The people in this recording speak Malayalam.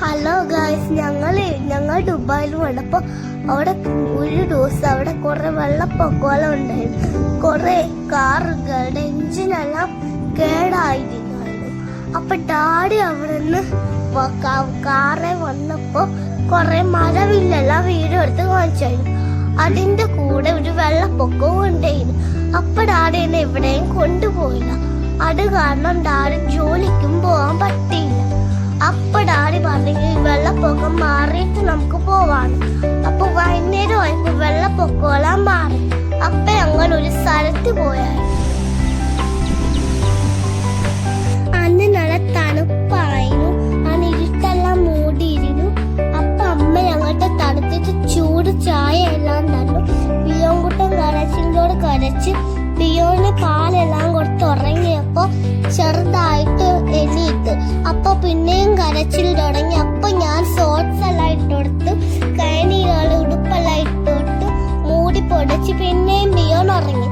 ഹലോ ഗായ്സ് ഞങ്ങൾ ഞങ്ങൾ ദുബായിൽ വന്നപ്പോൾ അവിടെ ഒരു ദിവസം അവിടെ കുറേ വെള്ളപ്പൊക്കോളം ഉണ്ടായിരുന്നു. കുറേ കാറുകളുടെ എഞ്ചിനെല്ലാം കേടായിരുന്നു അപ്പൊ ഡാഡി അവിടെ നിന്ന് കാറെ വന്നപ്പോൾ കുറേ മരവില്ലെല്ലാം വീഡിയോ എടുത്ത് കാണിച്ചായിരുന്നു. അതിന്റെ കൂടെ ഒരു വെള്ളപ്പൊക്കവും ഉണ്ടായിരുന്നു. അപ്പൊ ഡാഡി എന്നെ എവിടെയും കൊണ്ടുപോയില്ല. അത് കാരണം ഡാഡി ജോലിക്കും പോകാൻ പറ്റിയില്ല വെള്ളപ്പൊക്കം മാറിയിട്ട് നമുക്ക് പോവാണ്. അപ്പൊ വൈകുന്നേരം ആയപ്പോ വെള്ളപ്പൊക്കമെല്ലാം മാറി. അപ്പൊ ഞങ്ങൾ ഒരു സ്ഥലത്ത് പോയാൽ അന്ന് നല്ല തണുപ്പായിരുന്നു. അന്ന് ഇരുട്ടെല്ലാം മൂടിയിരുന്നു. അപ്പൊ അമ്മ ഞങ്ങളുടെ തണുത്തിട്ട് ചൂട് ചായ എല്ലാം തന്നു. പിയോൻകുട്ടൻ കരച്ചിലോട് കരച്ച് പിയോന് പാലെല്ലാം കൊടുത്ത് ഉറങ്ങിയപ്പോ ചെറുതായിട്ട് എണീറ്റ്. അപ്പൊ പിന്നെയും കരച്ചിൽ തുടങ്ങി. ഉടുപ്പെല്ലാം ഇട്ടുകൊടുത്ത് മൂടി പൊടിച്ച് പിന്നെയും ബിയോൺ ഉറങ്ങി.